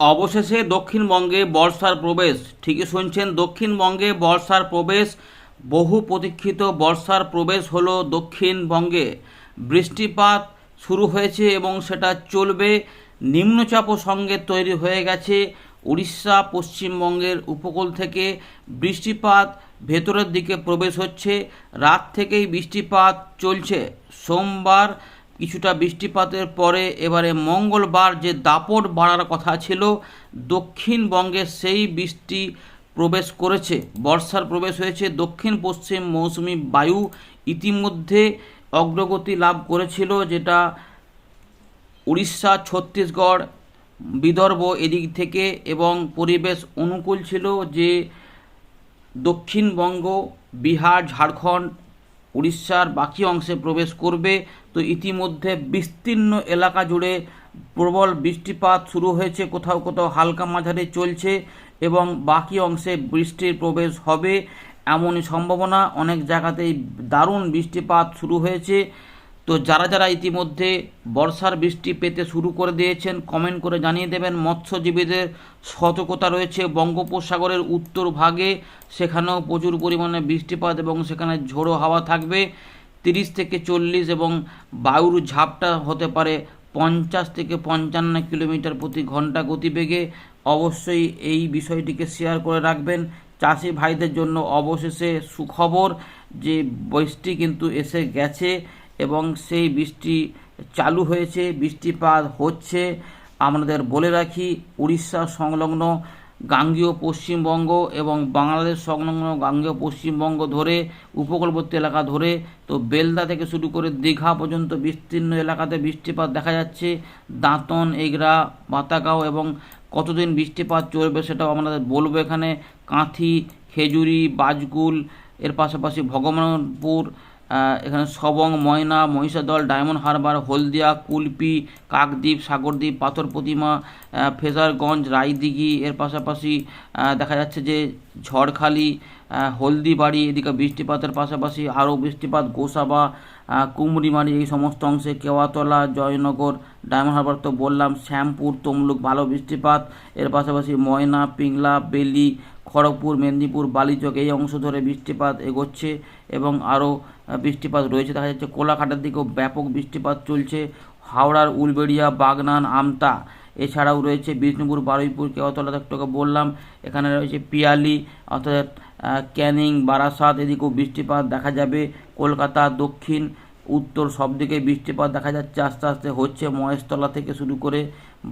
অবশেষে দক্ষিণবঙ্গে বর্ষার প্রবেশ। ঠিকই শুনছেন, দক্ষিণবঙ্গে বর্ষার প্রবেশ, বহু প্রতীক্ষিত বর্ষার প্রবেশ হলো দক্ষিণবঙ্গে। বৃষ্টিপাত শুরু হয়েছে এবং সেটা চলবে। নিম্নচাপও সঙ্গে তৈরি হয়ে গেছে উড়িষ্যা, পশ্চিমবঙ্গের উপকূল থেকে। বৃষ্টিপাত ভেতরের দিকে প্রবেশ হচ্ছে। রাত থেকেই বৃষ্টিপাত চলছে। সোমবার কিছুটা বৃষ্টিপাতের পরে এবারে মঙ্গলবার যে দাপট বাড়ার কথা ছিল, দক্ষিণবঙ্গে সেই বৃষ্টি প্রবেশ করেছে। বর্ষার প্রবেশ হয়েছে দক্ষিণ পশ্চিম মৌসুমি বায়ু ইতিমধ্যে অগ্রগতি লাভ করেছিল, যেটা উড়িষ্যা, ছত্তিশগড়, বিদর্ভ এদিক থেকে এবং পরিবেশ অনুকূল ছিল যে দক্ষিণবঙ্গ, বিহার, ঝাড়খণ্ড উড়িষ্যার বাকি অংশে প্রবেশ করবে। তো ইতিমধ্যে বিস্তীর্ণ এলাকা জুড়ে প্রবল বৃষ্টিপাত শুরু হয়েছে। কোথাও কোথাও হালকা মাঝারি চলছে এবং বাকি অংশে বৃষ্টির প্রবেশ হবে এমনই সম্ভাবনা। অনেক জায়গাতেই দারুণ বৃষ্টিপাত শুরু হয়েছে। তো যারা যারা ইতিমধ্যে বর্ষার বৃষ্টি পেতে শুরু করে দিয়েছেন কমেন্ট করে জানিয়ে দেবেন। মৎস্যজীবীদের সতর্কতা রয়েছে বঙ্গোপসাগরের উত্তর ভাগে। সেখানেও প্রচুর পরিমাণে বৃষ্টিপাত এবং সেখানে ঝোড়ো হাওয়া থাকবে। তিরিশ থেকে চল্লিশ এবং বায়ুর ঝাপটা হতে পারে পঞ্চাশ থেকে পঞ্চান্ন কিলোমিটার প্রতি ঘণ্টা গতিবেগে। অবশ্যই এই বিষয়টিকে শেয়ার করে রাখবেন। চাষি ভাইদের জন্য অবশেষে সুখবর যে বৃষ্টি কিন্তু এসে গেছে। এবং সেই বৃষ্টি চালু হয়েছে, বৃষ্টিপাত হচ্ছে। আমাদের বলে রাখি, উড়িষ্যা সংলগ্ন গাঙ্গীয় পশ্চিমবঙ্গ এবং বাংলাদেশ সংলগ্ন গাঙ্গীয় পশ্চিমবঙ্গ ধরে, উপকূলবর্তী এলাকা ধরে, তো বেলদা থেকে শুরু করে দীঘা পর্যন্ত বিস্তীর্ণ এলাকাতে বৃষ্টিপাত দেখা যাচ্ছে। দাঁতন, এগরা, বাতাগাঁও এবং কতদিন বৃষ্টিপাত চলবে সেটাও আমাদের বলব এখানে। কাঁথি, খেজুরি বাজকুল এর পাশাপাশি ভগবানপুর এখানে Sabang, Moyna, Mahishadal, Diamond Harbour, Haldia, Kulpi, Kakdwip, Sagardwip, Patharpratima Frasergunj, Raidighi, এর পাশাপাশি দেখা যাচ্ছে যে ঝড়খালি হলদিবাড়ি, এদিকে বৃষ্টিপাতের পাশাপাশি আরও বৃষ্টিপাত, গোসাবা কুমড়িমারি, এই সমস্ত অংশে কেওয়াতলা, জয়নগর, ডায়মন্ড হারবার তো বললাম, শ্যামপুর, তমলুক, ভালো বৃষ্টিপাত, এর পাশাপাশি ময়না, পিংলা, বেলি, খড়গপুর, মেদিনীপুর, বালিচক, এই অংশ ধরে বৃষ্টিপাত এগোচ্ছে এবং আরও বৃষ্টিপাত রয়েছে। দেখা যাচ্ছে কোলাঘাটের দিকেও ব্যাপক বৃষ্টিপাত চলছে। হাওড়ার উলবেড়িয়া, বাগনান, আমতা এছাড়াও রয়েছে বিষ্ণুপুর, বারুইপুর, কেওতলা একটুকে বললাম। এখানে রয়েছে পিয়ালি, অর্থাৎ ক্যানিং, বারাসাত এদিকেও বৃষ্টিপাত দেখা যাবে। কলকাতা, দক্ষিণ, উত্তর, সব দিকে বৃষ্টিপাত দেখা যাচ্ছে, আস্তে আস্তে হচ্ছে মহেশতলা থেকে শুরু করে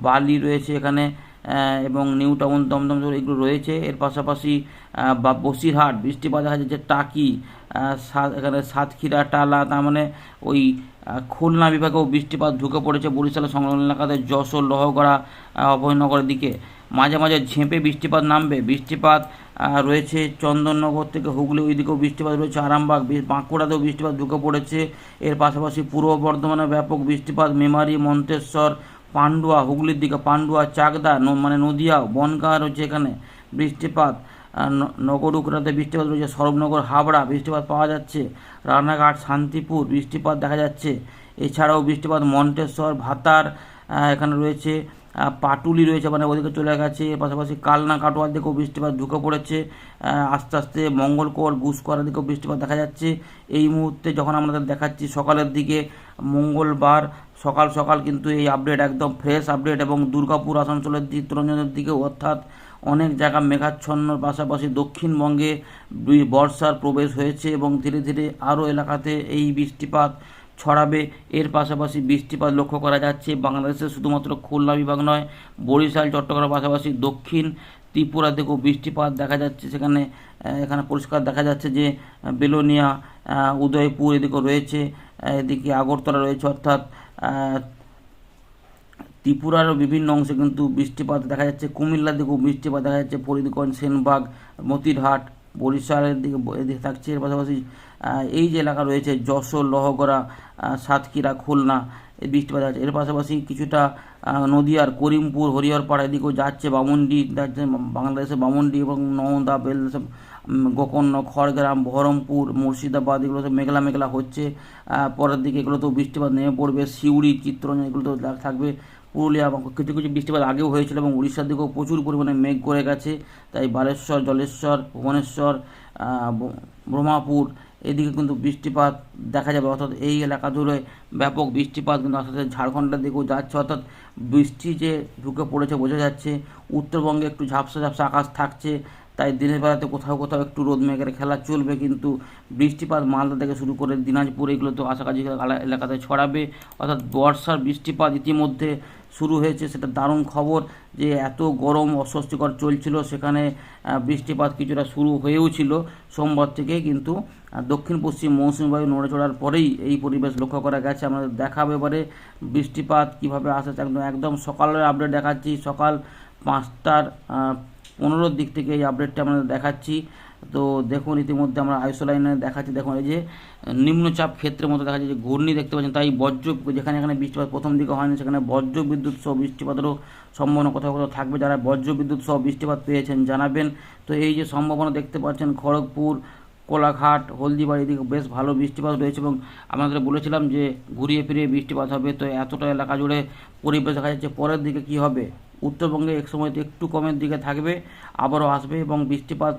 বালি রয়েছে এখানে। এবং নিউ টাউন দমদম এগুলো রয়েছে। এর পাশাপাশি বা বসিরহাট, বৃষ্টিপাত দেখা যাচ্ছে টাকি এখানে সাতক্ষীরা, টালা, তার মানে ওই খুলনা বিভাগেও বৃষ্টিপাত ঢুকে পড়েছে বরিশালের সংলগ্ন এলাকাতে যশোর, লহগড়া অভয়নগরের দিকে। মাঝে মাঝে ঝেঁপে বৃষ্টিপাত নামবে। বৃষ্টিপাত রয়েছে চন্দননগর থেকে হুগলি ওই দিকেও বৃষ্টিপাত রয়েছে। আরামবাগ বাঁকুড়াতেও বৃষ্টিপাত ঢুকে পড়েছে। এর পাশাপাশি পূর্ব বর্ধমানে ব্যাপক বৃষ্টিপাত। মেমারি, মন্তেশ্বর পান্ডুয়া, হুগলির দিকে পান্ডুয়া, চাকদা মানে নদিয়া, বনগাঁ রয়েছে এখানে। বৃষ্টিপাত নগরুকরাতে বৃষ্টিপাত রয়েছে, সরবনগর, হাবড়া, বৃষ্টিপাত পাওয়া যাচ্ছে। রানাঘাট, শান্তিপুর, বৃষ্টিপাত দেখা যাচ্ছে। এছাড়াও বৃষ্টিপাত মন্টেশ্বর, ভাতার এখানে রয়েছে। পাটুলি রয়েছে মানে ওদিকে চলে গেছে। পাশাপাশি কালনা কাটোয়ার দিকেও বৃষ্টিপাত ঢুকে পড়েছে। আস্তে আস্তে মঙ্গলকোট গুসকরার দিকেও বৃষ্টিপাত দেখা যাচ্ছে। এই মুহূর্তে যখন আমাদের দেখাচ্ছি, সকালের দিকে মঙ্গলবার সকাল সকাল কিন্তু এই আপডেট একদম ফ্রেশ আপডেট এবং দুর্গাপুর আসানসোলের দিক চিত্তরঞ্জনের দিকে অর্থাৎ অনেক জায়গা মেঘাচ্ছন্নর পাশাপাশি দক্ষিণবঙ্গে বর্ষার প্রবেশ হয়েছে এবং ধীরে ধীরে আরও এলাকাতে এই বৃষ্টিপাত ছড়াবে। এর পাশাপাশি বৃষ্টিপাত লক্ষ্য করা যাচ্ছে। বাংলাদেশের শুধুমাত্র খুলনা বিভাগ নয়, বরিশাল চট্টগ্রাম পাশাপাশি দক্ষিণ ত্রিপুরা থেকেও বৃষ্টিপাত দেখা যাচ্ছে। সেখানে এখানে পরিষ্কার দেখা যাচ্ছে যে বেলোনিয়া উদয়পুর এদিকেও রয়েছে এদিকে আগরতলা রয়েছে অর্থাৎ ত্রিপুরারও বিভিন্ন অংশে কিন্তু বৃষ্টিপাত দেখা যাচ্ছে। কুমিল্লার দিকেও বৃষ্টিপাত দেখা যাচ্ছে। ফরিদগঞ্জ, সেনবাগ, মতিরহাট, বরিশালের দিকে, এদিকে থাকছে। এর পাশাপাশি এই যে এলাকা রয়েছে, যশোর, লহগড়া সাতক্ষীরা, খুলনা বৃষ্টিপাত আছে। এর পাশাপাশি কিছুটা নদিয়ার করিমপুর, হরিহরপাড়া এদিকেও যাচ্ছে বামুন্ডি, যাচ্ছে বাংলাদেশের বামুনডি এবং নওদা বেল সব গোকর্ণ, খড়গ্রাম, বহরমপুর, মুর্শিদাবাদ, এগুলো তো মেঘলা মেঘলা হচ্ছে। পরের দিকে এগুলো তো বৃষ্টিপাত নেমে পড়বে। সিউড়ি, চিত্রঞ্জন এগুলো তো থাকবে। পুরুলিয়া এবং কিছু কিছু বৃষ্টিপাত আগেও হয়েছিল এবং উড়িষ্যার দিকেও প্রচুর পরিমাণে মেঘ করে গেছে। তাই বালেশ্বর, জলেশ্বর, ভুবনেশ্বর ব্রহ্মাপুর এদিকে কিন্তু বৃষ্টিপাত দেখা যাবে, অর্থাৎ এই এলাকা জুড়ে ব্যাপক বৃষ্টিপাত কিন্তু আস্তে ঝাড়খণ্ডের দিকেও যাচ্ছে, অর্থাৎ বৃষ্টি যে ঢুকে পড়েছে বোঝা যাচ্ছে। উত্তরবঙ্গে একটু ঝাপসা ঝাপসা আকাশ থাকছে তাই দিনের বেলাতে কোথাও কোথাও একটু রোদ মেঘের খেলা চলবে, কিন্তু বৃষ্টিপাত মালদা থেকে শুরু করে দিনাজপুর এগুলো তো আশাকাছি এলাকাতে ছড়াবে। অর্থাৎ বর্ষার বৃষ্টিপাত ইতিমধ্যে শুরু হয়েছে, সেটা দারুণ খবর যে এত গরম অস্বস্তিকর চলছিল, সেখানে বৃষ্টিপাত কিছুটা শুরু হয়েও ছিল সোমবার থেকে কিন্তু দক্ষিণ পশ্চিম মৌসুমী বায়ু নড়ে চড়ার পরেই এই পরিবেশ লক্ষ্য করা গেছে। আমাদের দেখাবে এবারে বৃষ্টিপাত কীভাবে আসছে একদম একদম সকালের আপডেট দেখাচ্ছি। সকাল পাঁচটার পনেরোর দিক থেকে এই আপডেটটা আমাদের দেখাচ্ছি। তো দেখুন, ইতিমধ্যে আমরা আইসো লাইনে দেখাচ্ছি, দেখুন, এই যে, নিম্নচাপ ক্ষেত্রের মতো দেখা যাচ্ছে যে ঘূর্ণি দেখতে পাচ্ছেন, তাই বজ্র যেখানে এখানে বৃষ্টিপাত প্রথম দিকে হয়নি, সেখানে বজ্র বিদ্যুৎ সহ বৃষ্টিপাতেরও সম্ভাবনা কোথাও কোথাও থাকবে। যারা বজ্র বিদ্যুৎ সহ বৃষ্টিপাত পেয়েছেন, জানাবেন। তো এই যে সম্ভাবনা দেখতে পাচ্ছেন, খড়গপুর, কোলাঘাট, হলদিবাড়ি এদিকে বেশ ভালো বৃষ্টিপাত রয়েছে এবং আমাদের বলেছিলাম যে, ঘুরিয়ে ফিরিয়ে বৃষ্টিপাত হবে। তো এতটা এলাকা জুড়ে পরিবেশ দেখা যাচ্ছে, পরের দিকে কি হবে? উত্তরবঙ্গে এক সময় একটু কমের দিকে থাকবে, আবারও আসবে এবং বৃষ্টিপাত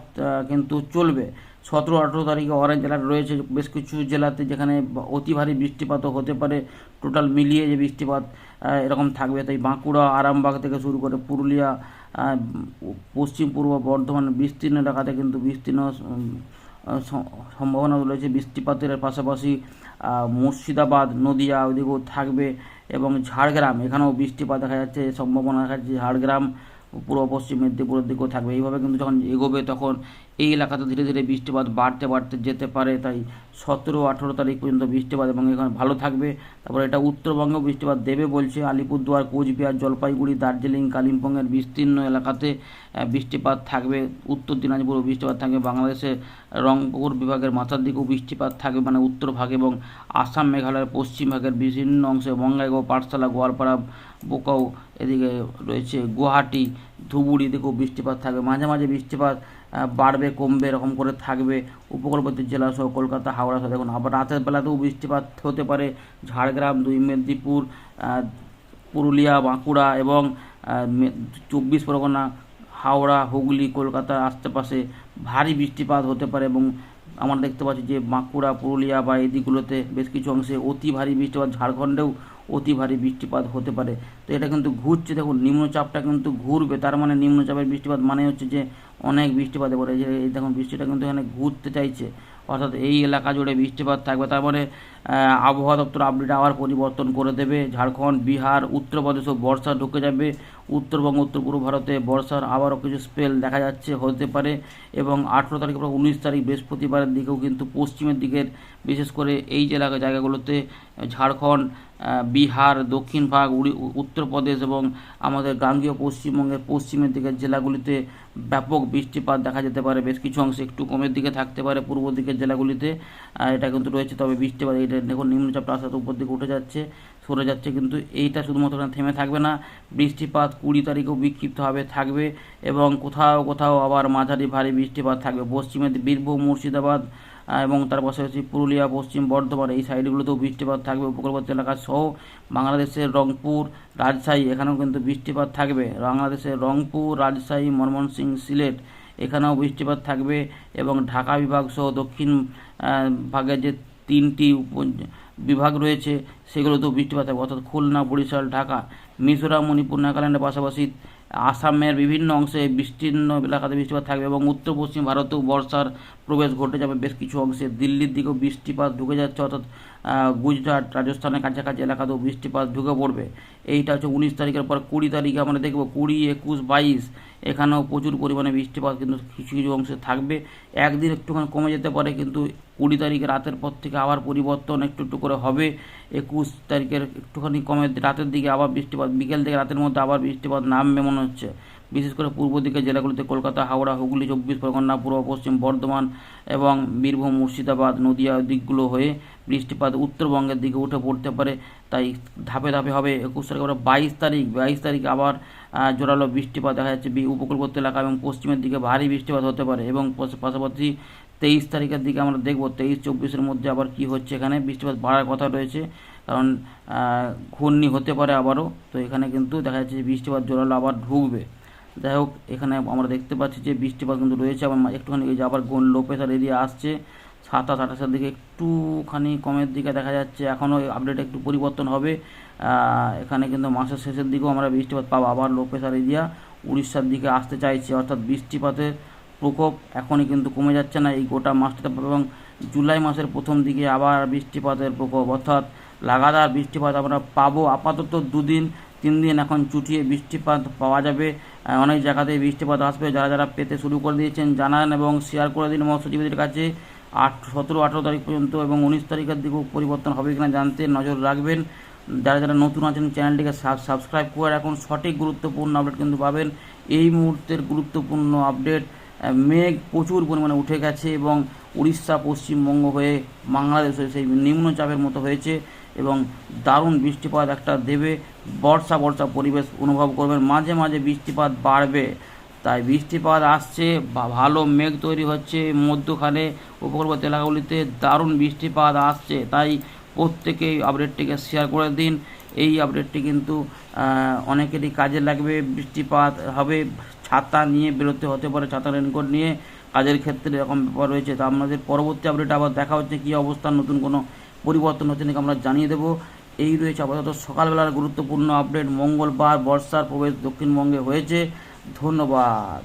কিন্তু চলবে। সতেরো, আঠেরো তারিখে অরেঞ্জ অ্যালার্ট রয়েছে। বেশ কিছু জেলাতে যেখানে অতি ভারী বৃষ্টিপাতও হতে পারে। টোটাল মিলিয়ে যে বৃষ্টিপাত এরকম থাকবে। তাই বাঁকুড়া, আরামবাগ থেকে শুরু করে পুরুলিয়া পশ্চিম, পূর্ব বর্ধমান বিস্তীর্ণ এলাকাতে কিন্তু বিস্তীর্ণ সম্ভাবনা রয়েছে বৃষ্টিপাতের পাশাপাশি মুর্শিদাবাদ, নদিয়া, ওইদিকেও থাকবে। এবং ঝাড়গ্রাম, এখানেও বৃষ্টিপাত দেখা যাচ্ছে, সম্ভাবনা দেখা যাচ্ছে ঝাড়গ্রাম পূর্ব পশ্চিম মেদিনীপুরের দিকেও থাকবে। এইভাবে কিন্তু যখন এগোবে তখন এই এলাকাতে ধীরে ধীরে বৃষ্টিপাত বাড়তে বাড়তে যেতে পারে, তাই সতেরো আঠেরো তারিখ পর্যন্ত বৃষ্টিপাত এবং এখানে ভালো থাকবে। তারপর এটা উত্তরবঙ্গেও বৃষ্টিপাত দেবে বলছে আলিপুরদুয়ার, কোচবিহার, জলপাইগুড়ি, দার্জিলিং, কালিম্পংয়ের বিস্তীর্ণ এলাকাতে বৃষ্টিপাত থাকবে। উত্তর দিনাজপুরেও বৃষ্টিপাত থাকবে। বাংলাদেশের রংপুর বিভাগের মাথার দিকেও বৃষ্টিপাত থাকবে মানে উত্তর ভাগে এবং আসাম, মেঘালয়ের পশ্চিম ভাগের বিভিন্ন অংশে বঙ্গাইগাঁও, পাঠশালা, গোয়ালপাড়া, বোকাও এদিকে রয়েছে। গুয়াহাটি ধুবুরি দিকেও বৃষ্টিপাত থাকবে। মাঝে মাঝে বৃষ্টিপাত বাড়বে, কমবে, এরকম করে থাকবে। উপকূলবর্তী জেলা সহ কলকাতা, হাওড়া সহ দেখুন। আবার রাতের বেলাতেও বৃষ্টিপাত হতে পারে। ঝাড়গ্রাম, দুই মেদিনীপুর পুরুলিয়া, বাঁকুড়া এবং চব্বিশ পরগনা, হাওড়া, হুগলি, কলকাতার আশেপাশে ভারী বৃষ্টিপাত হতে পারে এবং আমরা দেখতে পাচ্ছি যে বাঁকুড়া, পুরুলিয়া বা এদিকগুলোতে বেশ কিছু অংশে অতি ভারী বৃষ্টিপাত, ঝাড়খণ্ডেও অতি ভারী বৃষ্টিপাত হতে পারে। তো এটা কিন্তু ঘুরছে, দেখুন, নিম্নচাপটা কিন্তু ঘুরবে, তার মানে নিম্নচাপের বৃষ্টিপাত মানে হচ্ছে যে অনেক বৃষ্টিপাত এবারে। যে দেখুন, বৃষ্টিটা কিন্তু এখানে ঘুরতে চাইছে। অর্থাৎ এই এলাকা জুড়ে বৃষ্টিপাত থাকবে, তার মানে আবহাওয়া দপ্তর আপডেট আবার পরিবর্তন করে দেবে। ঝাড়খণ্ড, বিহার উত্তরপ্রদেশও বর্ষা ঢুকে যাবে। উত্তরবঙ্গ, উত্তর পূর্ব ভারতে বর্ষার আবারও কিছু স্পেল দেখা যাচ্ছে, হতে পারে। এবং আঠেরো তারিখ পর উনিশ তারিখ বৃহস্পতিবারের দিকেও কিন্তু পশ্চিমের দিকের, বিশেষ করে এই এলাকা জায়গাগুলোতে ঝাড়খণ্ড বিহার, দক্ষিণ ভাগ, উড়ি- উত্তরপ্রদেশ এবং আমাদের গাঙ্গীয় পশ্চিমবঙ্গের পশ্চিমের দিকের জেলাগুলিতে ব্যাপক বৃষ্টিপাত দেখা যেতে পারে। বেশ কিছু অংশে একটু কমের দিকে থাকতে পারে পূর্ব দিকের জেলাগুলিতে। এটা কিন্তু রয়েছে, তবে বৃষ্টিপাত এইটা দেখুন, নিম্নচাপটা আস্তে আস্তে উপর দিকে উঠে যাচ্ছে, সরে যাচ্ছে, কিন্তু এইটা শুধুমাত্র থেমে থাকবে না। বৃষ্টিপাত কুড়ি তারিখেও বিক্ষিপ্তভাবে থাকবে এবং কোথাও কোথাও আবার মাঝারি ভারী বৃষ্টিপাত থাকবে। পশ্চিমে বীরভূম, মুর্শিদাবাদ এবং তার পাশাপাশি পুরুলিয়া, পশ্চিম বর্ধমান, এই সাইডগুলোতেও বৃষ্টিপাত থাকবে। উপকূলবর্তী এলাকা সহ বাংলাদেশের রংপুর, রাজশাহী, এখানেও কিন্তু বৃষ্টিপাত থাকবে। বাংলাদেশের রংপুর, রাজশাহী, ময়মনসিংহ, সিলেট, এখানেও বৃষ্টিপাত থাকবে এবং ঢাকা বিভাগ সহ দক্ষিণ ভাগের যে তিনটি বিভাগ রয়েছে। সেগুলোতেও বৃষ্টিপাত হবে অর্থাৎ খুলনা, বরিশাল, ঢাকা, মিজোরাম, মণিপুর, নাগাল্যান্ডের পাশাপাশি আসামের বিভিন্ন অংশে বিস্তীর্ণ এলাকাতে বৃষ্টিপাত থাকবে এবং উত্তর পশ্চিম ভারতেও বর্ষার প্রবেশ ঘটে যাবে। বেশ কিছু অংশে দিল্লির দিকেও বৃষ্টিপাত ঢুকে যাচ্ছে। অর্থাৎ গুজরাট, রাজস্থানের কাছাকাছি এলাকাতেও বৃষ্টিপাত ঢুকে পড়বে। এইটা হচ্ছে উনিশ তারিখের পর কুড়ি তারিখে আমরা দেখব। কুড়ি, একুশ, বাইশ, এখানেও প্রচুর পরিমাণে বৃষ্টিপাত কিন্তু কিছু কিছু অংশে থাকবে। একদিন একটুখানি কমে যেতে পারে কিন্তু কুড়ি তারিখে রাতের পর থেকে আবার পরিবর্তন একটু একটু করে হবে। একুশ তারিখের একটুখানি কমে রাতের দিকে আবার বৃষ্টিপাত, বিকেল থেকে রাতের মধ্যে আবার বৃষ্টিপাত নামবে মনে হচ্ছে। বিশেষ করে পূর্ব দিকের জেলাগুলিতে কলকাতা, হাওড়া, হুগলি, চব্বিশ পরগনা, পূর্ব, পশ্চিম বর্ধমান এবং বীরভূম, মুর্শিদাবাদ, নদিয়া দিকগুলো হয়ে বৃষ্টিপাত উত্তরবঙ্গের দিকে উঠে পড়তে পারে। তাই ধাপে ধাপে হবে একুশ তারিখ আবার বাইশ তারিখ। বাইশ তারিখ আবার জোরালো বৃষ্টিপাত দেখা যাচ্ছে উপকূলবর্তী এলাকা এবং পশ্চিমের দিকে ভারী বৃষ্টিপাত হতে পারে এবং পাশাপাশি তেইশ তারিখের দিকে আমরা দেখব তেইশ চব্বিশের মধ্যে আবার কি হচ্ছে এখানে। বৃষ্টিপাত বাড়ার কথা রয়েছে, কারণ ঘূর্ণি হতে পারে আবারও। তো এখানে কিন্তু দেখা যাচ্ছে বৃষ্টিপাত জোরালো আবার ঢুকবে। যাই হোক, এখানে আমরা দেখতে পাচ্ছি যে বৃষ্টিপাত কিন্তু রয়েছে আবার একটুখানি এই যে আবার গোল লো প্রেশার এরিয়া আসছে। সাতাশ আঠাশের দিকে একটুখানি কমের দিকে দেখা যাচ্ছে। এখনও আপডেট একটু পরিবর্তন হবে। এখানে কিন্তু মাসের শেষের দিকেও আমরা বৃষ্টিপাত পাবো। আবার লো প্রেশার এরিয়া উড়িষ্যার দিকে আসতে চাইছে। অর্থাৎ বৃষ্টিপাতের প্রকোপ এখনই কিন্তু কমে যাচ্ছে না এই গোটা মাসটাতে এবং জুলাই মাসের প্রথম দিকে আবার বৃষ্টিপাতের প্রকোপ। অর্থাৎ লাগাতার বৃষ্টিপাত আমরা পাবো আপাতত দুদিন। তিন দিন এখন চুটিয়ে বৃষ্টিপাত পাওয়া যাবে। অনেক জায়গাতেই বৃষ্টিপাত আসবে। যারা যারা পেতে শুরু করে দিয়েছেন জানান এবং শেয়ার করে দিন মৎস্যজীবীদের কাছে। আট, সতেরো, আঠেরো তারিখ পর্যন্ত এবং উনিশ তারিখের দিকেও পরিবর্তন হবে কিনা জানতে নজর রাখবেন। যারা যারা নতুন আছেন, চ্যানেলটিকে সাবস্ক্রাইব করে রাখুন। সঠিক গুরুত্বপূর্ণ আপডেট কিন্তু পাবেন। এই মুহূর্তের গুরুত্বপূর্ণ আপডেট মেঘ প্রচুর পরিমাণে উঠে গেছে এবং উড়িষ্যা, পশ্চিমবঙ্গ হয়ে বাংলাদেশ হয়ে সেই নিম্নচাপের মতো হয়েছে। এবং দারুণ বৃষ্টিপাত একটা দেবে। বর্ষা বর্ষা পরিবেশ অনুভব করবেন। মাঝে মাঝে বৃষ্টিপাত বাড়বে। তাই বৃষ্টিপাত আসছে, বা- ভালো মেঘ তৈরি হচ্ছে। মধ্যখানে উপকূলবর্তী এলাকাগুলিতে দারুণ বৃষ্টিপাত আসছে। তাই প্রত্যেকেই আপডেটটিকে শেয়ার করে দিন। এই আপডেটটি কিন্তু অনেকেরই কাজে লাগবে। বৃষ্টিপাত হবে, ছাতা নিয়ে বেরোতে হতে পারে, ছাতা রেনকোট নিয়ে। কাজের ক্ষেত্রে এরকম ব্যাপার রয়েছে। তো আপনাদের পরবর্তী আপডেট আবার দেখা হচ্ছে কী অবস্থা, নতুন কোনো পরিবর্তন হচ্ছে নাকি আমরা জানিয়ে দেবো। এই রয়েছে আপাতত সকালবেলার গুরুত্বপূর্ণ আপডেট মঙ্গলবার বর্ষার প্রবেশ দক্ষিণবঙ্গে হয়েছে। ধন্যবাদ।